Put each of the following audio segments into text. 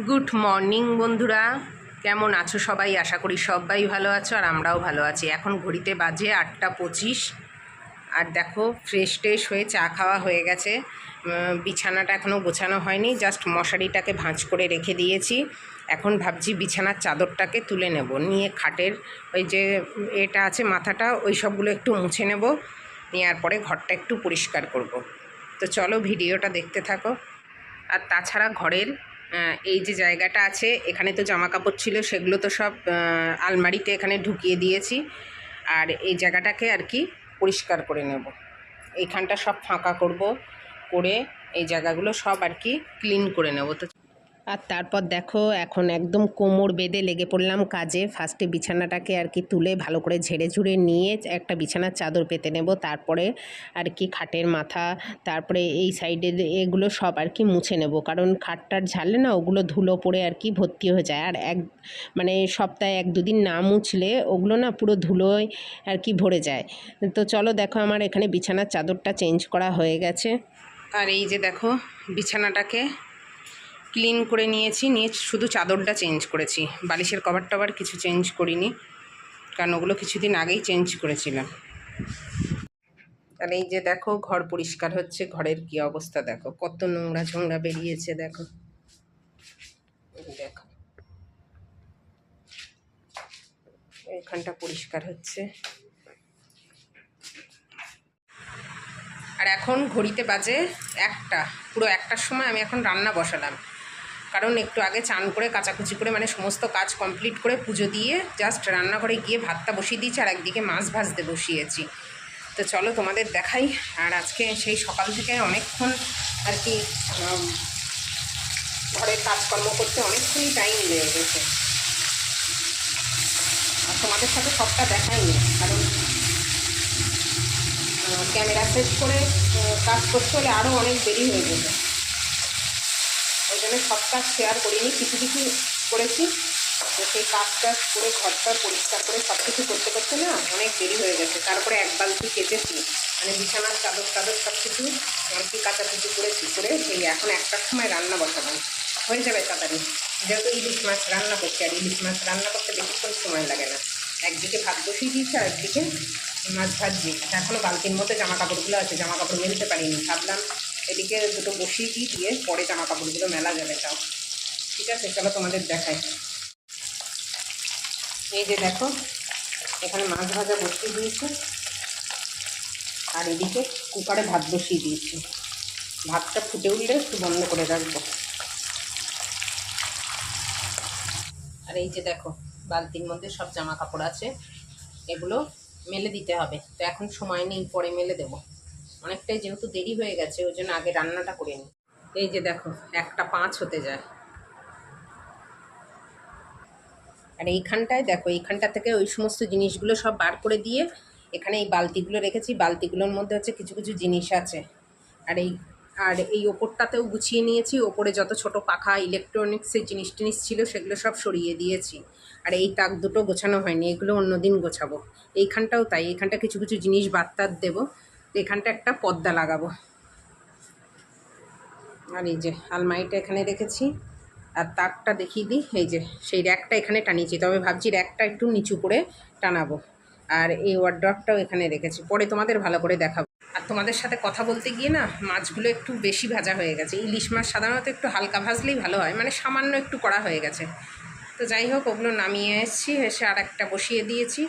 Good morning, বন্ধুরা। কেমন আছো সবাই? আশা করি সবাই ভালো আছো আর আমরাও ভালো আছি। এখন ঘড়িতে বাজে আটটা পঁচিশ। আর দেখো ফ্রেশ ট্রেশ হয়ে চা খাওয়া হয়ে গেছে। বিছানাটা এখনও গোছানো হয়নি। জাস্ট মশারিটাকে ভাঁজ করে রেখে দিয়েছি। এখন ভাবছি বিছানার চাদরটাকে তুলে নেব। নিয়ে খাটের ওই যে এটা আছে মাথাটা, ওই সবগুলো একটু মুছে নেব। নেওয়ার পরে ঘরটা একটু পরিষ্কার করব। তো চলো ভিডিওটা দেখতে থাকো। আর তাছাড়া ঘরের এই যে জায়গাটা আছে, এখানে তো জামা কাপড় ছিল, সেগুলো তো সব আলমারিতে এখানে ঢুকিয়ে দিয়েছি। আর এই জায়গাটাকে আর কি পরিষ্কার করে নেব। এইখানটা সব ফাঁকা করব, করে এই জায়গাগুলো সব আর কি ক্লিন করে নেব। তো আর তারপর দেখো, এখন একদম কোমর বেঁধে লেগে পড়লাম কাজে। ফার্স্টে বিছানাটাকে আর কি তুলে ভালো করে ঝেড়ে ঝুড়ে নিয়ে একটা বিছানার চাদর পেতে নেব। তারপরে আর কি খাটের মাথা, তারপরে এই সাইডের এগুলো সব আর কি মুছে নেব। কারণ খাটটার ঝালে না, ওগুলো ধুলো পড়ে আর কি ভর্তি হয়ে যায়। আর এক মানে সপ্তাহে এক দুদিন না মুছলে ওগুলো না পুরো ধুলোয় আর কি ভরে যায়। তো চলো দেখো আমার এখানে বিছানার চাদরটা চেঞ্জ করা হয়ে গেছে। আর এই যে দেখো, বিছানাটাকে ক্লিন করে নিয়েছি, নিয়ে শুধু চাদরটা চেঞ্জ করেছি। বালিশের কভার টভার কিছু চেঞ্জ করিনি, কারণ ওগুলো কিছুদিন আগেই চেঞ্জ করেছিলাম। তাহলে এই যে দেখো, ঘর পরিষ্কার হচ্ছে, ঘরের কি অবস্থা দেখো, কত নোংরা ঝোংরা বেরিয়েছে দেখো। দেখো। এখানটা পরিষ্কার হচ্ছে। আর এখন ঘড়িতে বাজে একটা, পুরো একটার সময় আমি এখন রান্না বসালাম। কারণ একটু আগে চান করে, কাচাকুচি করে মানে সমস্ত কাজ কমপ্লিট করে পুজো দিয়ে জাস্ট রান্নাঘরে গিয়ে ভাতটা বসিয়ে দিয়েছি আর একদিকে মাছ ভাজতে বসিয়েছি। তো চলো তোমাদের দেখাই। আর আজকে সেই সকাল থেকে অনেকক্ষণ আর কি ঘরের কাজকর্ম করতে অনেকক্ষণই টাইম লেগে গেছে। আর তোমাদের সাথে সবটা দেখাই দেখাইনি কারণ ক্যামেরা সেট করে কাজ করতে হলে আরও অনেক দেরি হয়ে যেত ওই জন্য সব কাজ শেয়ার করিনি, কিছু কিছু করেছি। তো সেই কাজ টাজ করে ঘরটা পরিষ্কার করে সব কিছু করতে করতে না অনেক দেরি হয়ে গেছে। তারপরে এক বালতি কেটেছি। মানে বিছানার চাদর টাদর সব কিছু আর কি কাচাকুচি করেছি করে সেই এখন একটার সময় রান্না বসালাম হয়ে যাবে তাড়াতাড়ি। যেহেতু ইলিশ মাছ রান্না করছি, আর ইলিশ মাছ রান্না করতে বেশিক্ষণ সময় লাগে না। একদিকে ভাত বসিয়ে দিয়েছি, আর একদিকে মাছ ভাজছি। এখনও বালতির মধ্যে জামা কাপড়গুলো আছে জামা কাপড় মেলতে পারিনি। ভাবলাম এদিকে দুটো বসিয়ে দিই, দিয়ে পরে জামা কাপড়গুলো মেলা যাবে তাও। ঠিক আছে, চলো তোমাদের দেখাই। এই যে দেখো, এখানে মাছ ভাজা বসিয়ে দিয়েছি। আর এদিকে কুকারে ভাত বসিয়ে দিয়েছি। ভাতটা ফুটে উঠলে একটু বন্ধ করে রাখব। আর এই যে দেখো, বালতির মধ্যে সব জামা কাপড় আছে। এগুলো মেলে দিতে হবে। তো এখন সময় নেই, পরে মেলে দেবো। অনেকটাই যেহেতু দেরি হয়ে গেছে, ওই জন্য আগে রান্নাটা করে নিই। এই যে দেখো, একটা পাঁচ হতে যায়। আর এইখানটায় দেখো, এইখানটা থেকে ওই সমস্ত জিনিসগুলো সব বার করে দিয়ে এখানে এই বালতিগুলো রেখেছি। বালতিগুলোর মধ্যে হচ্ছে কিছু কিছু জিনিস আছে। আর এই আর এই ওপরটাতেও গুছিয়ে নিয়েছি। ওপরে যত ছোট পাখা ইলেকট্রনিক্সের জিনিস টিনিস ছিল, সেগুলো সব সরিয়ে দিয়েছি। আর এই তাক দুটো গোছানো হয়নি, এগুলো অন্যদিন গোছাবো। এইখানটাও তাই, এইখানটা কিছু কিছু জিনিস বার্তার দেবো। এখানটা একটা পর্দা লাগাবো। আর এই যে আলমারিটা এখানে রেখেছি। আর তাকটা দেখিয়ে দিই, এই যে সেই র্যাকটা এখানে টানিয়েছি। তবে ভাবছি র্যাকটা একটু নিচু করে টানাবো। আর এই ওয়ার্ড্রপটাও এখানে রেখেছি। পরে তোমাদের ভালো করে দেখাবো। আর তোমাদের সাথে কথা বলতে গিয়ে না, মাছগুলো একটু বেশি ভাজা হয়ে গেছে। ইলিশ মাছ সাধারণত একটু হালকা ভাজলেই ভালো হয়। মানে সামান্য একটু করা হয়ে গেছে। তো যাই হোক, ওগুলো নামিয়ে এসেছি। এসে আর একটা বসিয়ে দিয়েছি।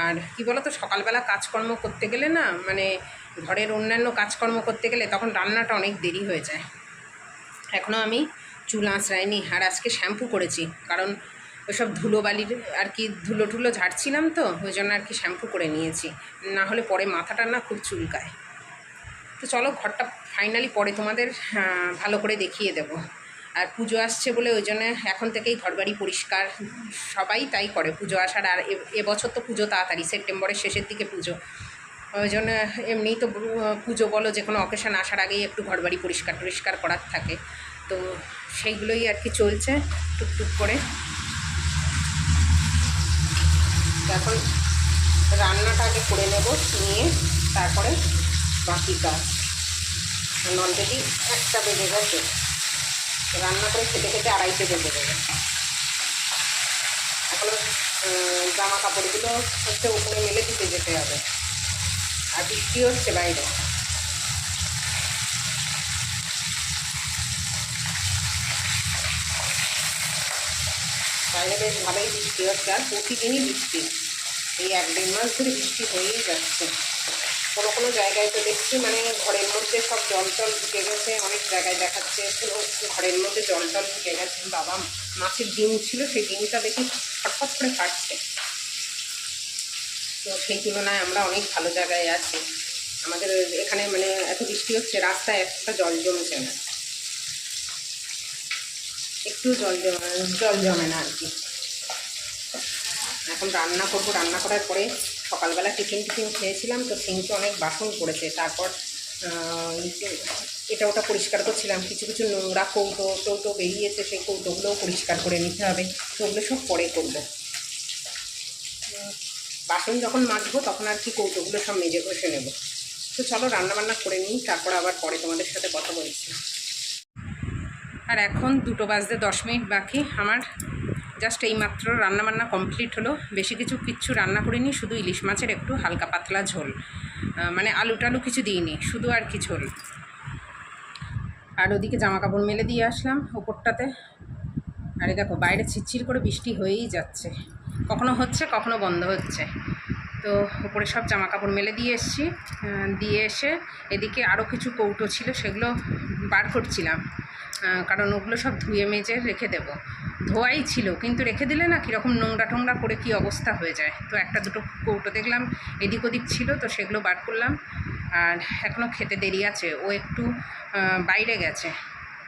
আর কি বলতো, সকালবেলা কাজকর্ম করতে গেলে না মানে ঘরের অন্যান্য কাজকর্ম করতে গেলে তখন রান্নাটা অনেক দেরি হয়ে যায়। এখনও আমি চুল আঁচড়াইনি, আর আজকে শ্যাম্পু করেছি, কারণ ওইসব ধুলোবালির আর কি ধুলো টুলো ঝাড়ছিলাম তো, ওই জন্য আর কি শ্যাম্পু করে নিয়েছি। না হলে পরে মাথাটা না খুব চুলকায়। তো চলো, ঘরটা ফাইনালি পরে তোমাদের ভালো করে দেখিয়ে দেব। আর পুজো আসছে বলে ওই জন্য এখন থেকেই ঘরবাড়ি পরিষ্কার সবাই তাই করে পুজো আসার আর এবছর তো পুজো তাড়াতাড়ি, সেপ্টেম্বরের শেষের দিকে পুজো। ওই জন্য এমনিই তো পুজো বলো যে কোনো অকেশন আসার আগেই একটু ঘরবাড়ি পরিষ্কার টরিষ্কার করার থাকে। তো সেইগুলোই আর কি চলছে টুকটুক করে। এখন রান্নাটা আগে করে নেব, নিয়ে তারপরে বাকি কাজ। অলরেডি একটা বেজে গেছে। রান্না করে খেতে খেতে আড়াইটে বেজে দেবে। এখন জামা কাপড়গুলো হচ্ছে উপরে মেলে দিতে যেতে হবে। আর বৃষ্টি হচ্ছে বাইরে। বাইরে বেশ ভালোই বৃষ্টি হচ্ছে, আর প্রতিদিনই বৃষ্টি। এই এক দেড় মাস ধরে বৃষ্টি হয়েই যাচ্ছে। কোনো কোনো জায়গায় তো দেখছি মানে ঘরের মধ্যে সব জল টল ঢুকে গেছে, অনেক জায়গায় দেখাচ্ছে পুরো ঘরের মধ্যে জল টল ঢুকে গেছে। বাবা, মাছের ডিম ছিল, সেই ডিমটা দেখি ফটফট করে কাটছে। তো সেই তুলনায় আমরা অনেক ভালো জায়গায় আছি। আমাদের এখানে মানে এত বৃষ্টি হচ্ছে, রাস্তায় একটা জল জমছে না। একটু জল জমে জল জমে না আর কি। এখন রান্না করব, রান্না করার পরে সকালবেলা টিফিন টিফিন খেয়েছিলাম তো সিঙ্কে অনেক বাসন পড়েছে তারপর এটা ওটা পরিষ্কার করছিলাম। কিছু কিছু নোংরা কৌটো টৌটো বেরিয়েছে, সেই কৌটোগুলোও পরিষ্কার করে নিতে হবে। তো ওগুলো সব পরে করব। বাসন যখন মাজবো তখন আর কি কৌটোগুলো সব মেজে ঘষে নেব। তো চলো রান্না বান্না করে নিই, তারপর আবার পরে তোমাদের সাথে কথা বলছি। আর এখন দুটো বাজতে দশ মিনিট বাকি। আমার জাস্ট এইমাত্র রান্নাবান্না কমপ্লিট হলো। বেশি কিছু কিচ্ছু রান্না করিনি, শুধু ইলিশ মাছের একটু হালকা পাতলা ঝোল। মানে আলু টালু কিছু দিইনি, শুধু আর কি ঝোল। আর ওদিকে জামা কাপড় মেলে দিয়ে আসলাম ওপরটাতে। আরে দেখো, বাইরে ছিটছির করে বৃষ্টি হয়েই যাচ্ছে। কখনো হচ্ছে, কখনো বন্ধ হচ্ছে। তো উপরে সব জামা কাপড় মেলে দিয়ে এসেছি। দিয়ে এসে এদিকে আরও কিছু কৌটো ছিল, সেগুলো বার করছিলাম। কারণ ওগুলো সব ধুয়ে মেজে রেখে দেবো। ধোয়াই ছিল, কিন্তু রেখে দিলে না কীরকম নোংরা টোংরা করে কি অবস্থা হয়ে যায়। তো একটা দুটো কৌটো দেখলাম, এদিক ওদিক ছিল, তো সেগুলো বার করলাম। আর এখনও খেতে দেরি আছে, ও একটু বাইরে গেছে।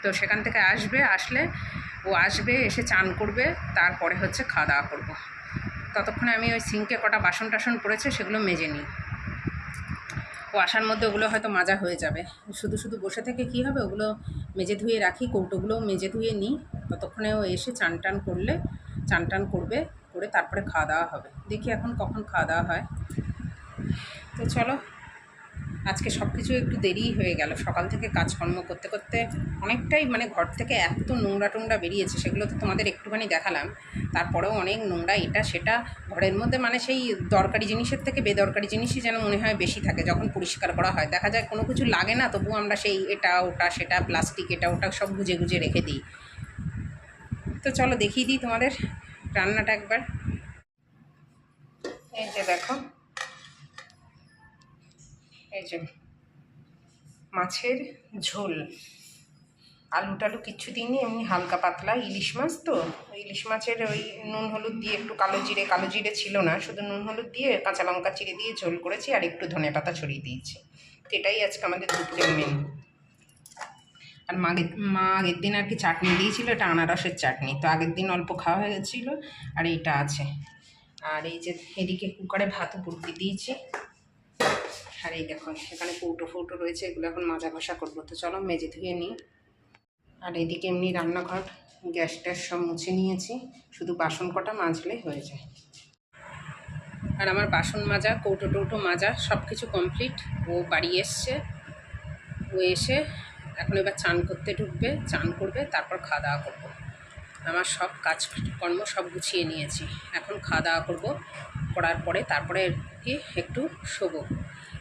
তো সেখান থেকে আসবে, আসলে ও আসবে, এসে চান করবে, তারপরে হচ্ছে খাওয়া দাওয়া করব। ততক্ষণে আমি ওই সিঙ্কে কটা বাসন টাসন পড়েছে, সেগুলো মেজে নিই। আসার মধ্যে ওগুলো হয়তো মাজা হয়ে যাবে। শুধু শুধু বসে থেকে কি হবে? ওগুলো মেজে ধুয়ে রাখি, কৌটোগুলোও মেজে ধুয়ে নিই। ততক্ষণেও এসে চান টান করলে, চান টান করবে, করে তারপরে খাওয়া দাওয়া হবে। দেখি এখন কখন খাওয়া দাওয়া হয়। তো চলো আজকে সব কিছু একটু দেরিই হয়ে গেল। সকাল থেকে কাজকর্ম করতে করতে অনেকটাই মানে ঘর থেকে এত নোংরা টোংরা বেরিয়েছে, সেগুলো তো তোমাদের একটুখানি দেখালাম। তারপরেও অনেক নোংরা এটা সেটা, ঘরের মধ্যে মানে সেই দরকারি জিনিসের থেকে বেদরকারি জিনিসই যেন মনে হয় বেশি থাকে, যখন পরিষ্কার করা হয়। দেখা যায় কোনো কিছু লাগে না তবু আমরা সেই এটা, ওটা, সেটা, প্লাস্টিক, এটা, ওটা সব গুজে গুজে রেখে দিই। তো চলো দেখিয়ে দিই তোমাদের রান্নাটা একবার। এই যে দেখো এই যে মাছের ঝোল। আলু টালু কিচ্ছু দিইনি, এমনি হালকা পাতলা ইলিশ মাছ তো। ইলিশ মাছের ওই নুন হলুদ দিয়ে একটু কালো জিরে কালো জিরে ছিল না, শুধু নুন হলুদ দিয়ে কাঁচা লঙ্কা চিড়ে দিয়ে ঝোল করেছি আর একটু ধনে পাতা ছড়িয়ে দিয়েছি। এটাই আজকে আমাদের দুপুরের মেনু আর মাগের মা আগের দিন আর কি চাটনি দিয়েছিল, এটা আনারসের চাটনি। তো আগের দিন অল্প খাওয়া হয়ে গেছিল, আর এইটা আছে। আর এই যে এদিকে কুকারে ভাত উপর দিয়েছি। আর এই দেখো এখানে কৌটো ফৌটো রয়েছে, এগুলো এখন মাজা ঘষা করব। তো চলো মেজে ধুয়ে নিই। আর এদিকে এমনি রান্নাঘর, গ্যাস ট্যাস সব মুছে নিয়েছি, শুধু বাসন কটা মাজলেই হয়ে যায়। আর আমার বাসন মাজা, কৌটো টৌটো মাজা সব কিছু কমপ্লিট। ও বাড়ি এসছে, ও এসে এখন এবার চান করতে ঢুকবে, চান করবে, তারপর খাওয়া দাওয়া করব। আমার সব কাজকর্ম সব গুছিয়ে নিয়েছি। এখন খাওয়া দাওয়া করব, করার পরে তারপরে আর কি একটু শোবো।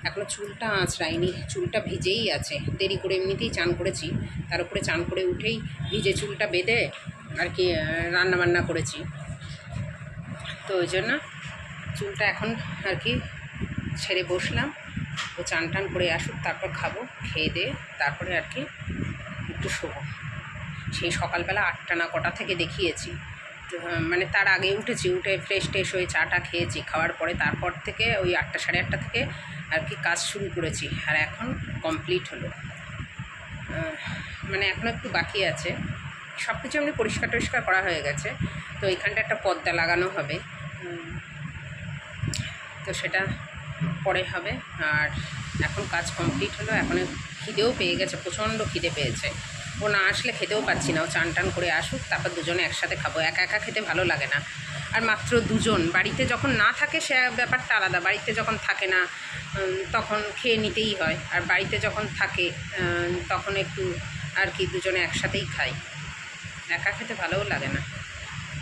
এখনও চুলটা আঁচড়াইনি, চুলটা ভিজেই আছে। দেরি করে এমনিতেই চান করেছি, তার উপরে চান করে উঠেই ভিজে চুলটা বেঁধে আর কি রান্না বান্না করেছি। তো ওই জন্য চুলটা এখন আর কি ছেড়ে বসলাম। ও চান টান করে আসুক, তারপর খাব, খেয়ে দিয়ে তারপরে আর কি একটু শোবো। সেই সকালবেলা আটটা না কটা থেকে দেখিয়েছি। মানে তার আগে উঠেছি, উঠে ফ্রেশ ট্রেশ হয়ে চাটা খেয়েছি, খাওয়ার পরে তারপর থেকে ওই আটটা সাড়ে আটটা থেকে আর কি কাজ শুরু করেছি, আর এখন কমপ্লিট হলো। মানে এখনও একটু বাকি আছে। সব কিছু এমনি পরিষ্কার টরিষ্কার করা হয়ে গেছে, তো এখানটা একটা পর্দা লাগানো হবে। তো সেটা পরে হবে, আর এখন কাজ কমপ্লিট হলো, এখন খিদেও পেয়ে গেছে, প্রচণ্ড খিদে পেয়েছে। ও না আসলে খেতেও পাচ্ছি না। ও চান টান করে আসুক, তারপর দুজনে একসাথে খাব। একা একা খেতে ভালো লাগে না। আর মাত্র দুজন। বাড়িতে যখন না থাকে সে ব্যাপারটা আলাদা। বাড়িতে যখন থাকে না তখন খেয়ে নিতেই হয়। আর বাড়িতে যখন থাকে তখন একটু আর কি দুজনে একসাথেই খাই। একা খেতে ভালোও লাগে না।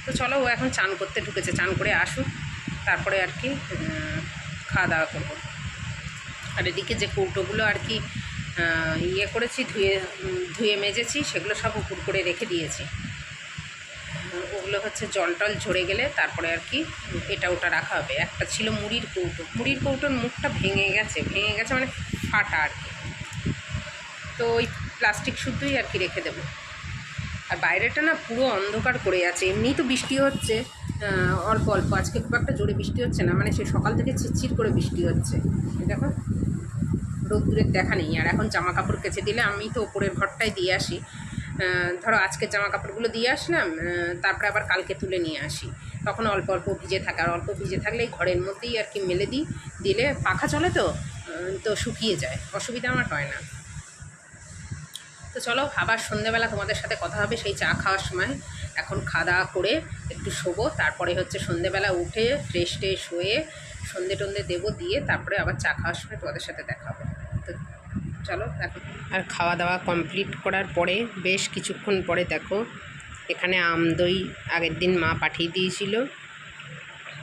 তো চলো, ও এখন চান করতে ঢুকেছে। চান করে আসুক। তারপরে আর কি খাওয়া দাওয়া করব। আর এদিকে যে কৌটোগুলো আর কি ইয়ে করেছি, ধুয়ে ধুয়ে মেজেছি, সেগুলো সব উপর করে রেখে দিয়েছি। ওগুলো হচ্ছে জল টল ঝরে গেলে তারপরে আর কি এটা ওটা রাখা হবে। একটা ছিল মুড়ির কৌটো। মুড়ির কৌটোর মুখটা ভেঙে গেছে। ভেঙে গেছে মানে ফাটা আর কি। তো ওই প্লাস্টিক শুদ্ধই আর কি রেখে দেবো। আর বাইরেটা না পুরো অন্ধকার করে আছে। এমনি তো বৃষ্টি হচ্ছে অল্প অল্প। আজকে খুব একটা জোরে বৃষ্টি হচ্ছে না। মানে সে সকাল থেকে ছিটছিট করে বৃষ্টি হচ্ছে। দেখো। রোদ্দুরের দেখা নেই। আর এখন জামা কাপড় কেচে দিলে আমি তো ওপরের ঘরটায় দিয়ে আসি। ধরো আজকে জামা কাপড়গুলো দিয়ে আসলাম তারপরে আবার কালকে তুলে নিয়ে আসি। তখন অল্প অল্প ভিজে থাকে। আর অল্প ভিজে থাকলে এই ঘরের মধ্যেই আর কি মেলে দিই। দিলে পাখা চলে তো তো শুকিয়ে যায়। অসুবিধা আমার হয় না। তো চলো, আবার সন্ধেবেলা তোমাদের সাথে কথা হবে। সেই চা খাওয়ার সময় এখন খাওয়া দাওয়া করে একটু শোবো। তারপরে হচ্ছে সন্ধেবেলা উঠে ফ্রেশ ট্রেশ হয়ে সন্ধে টন্ধে দেবো, দিয়ে তারপরে আবার চা খাওয়ার সময় তোমাদের সাথে দেখা হবে। চলো আর খাওয়া দাওয়া কমপ্লিট করার পরে বেশ কিছুক্ষণ পরে দেখো, এখানে আমদই আগের দিন মা পাঠিয়ে দিয়েছিল,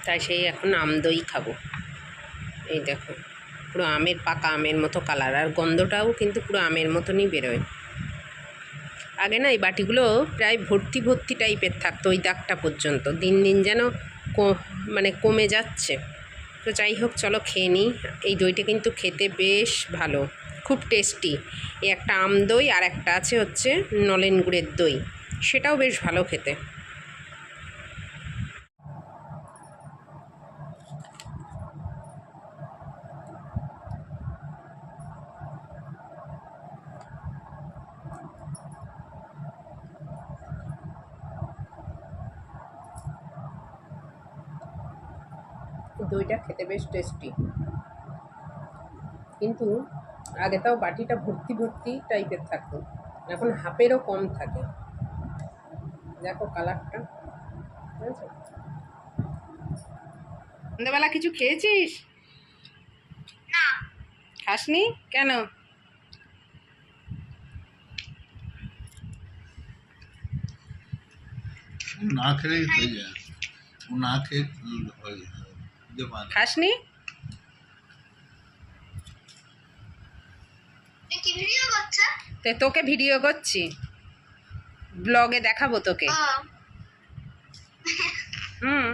তাই সেই এখন আমদই খাব। এই দেখো, পুরো আমের পাকা আমের মতো কালার আর গন্ধটাও কিন্তু পুরো আমের মতনই বেরোয়। আগে না এই বাটিগুলো প্রায় ভর্তি ভর্তি টাইপের থাকতো ওই দাগটা পর্যন্ত, দিন দিন যেন মানে কমে যাচ্ছে। তো যাই হোক, চলো খেয়ে নিই, এই দইটা কিন্তু খেতে বেশ ভালো। খুব টেস্টি। একটা আম দই আর একটা আছে হচ্ছে নলেন গুড়ের দই। সেটাও বেশ ভালো খেতে। দইটা খেতে বেশ টেস্টি। কিন্তু আগে তাও বাটিটা ভর্তি ভর্তি টাইপের থাকতো। এখন হাফেরও কম থাকে। দেখো কালারটা সন্ধ্যেবেলা কিছু খেয়েছিস? খাসনি? কেন? না খেলেই হয়ে যায়। না খেয়ে হয়ে যায়। খাসনি এ কি ভিডিও করছে? তো তোকে ভিডিও করছি। ব্লগে দেখাবো তোকে। হুম।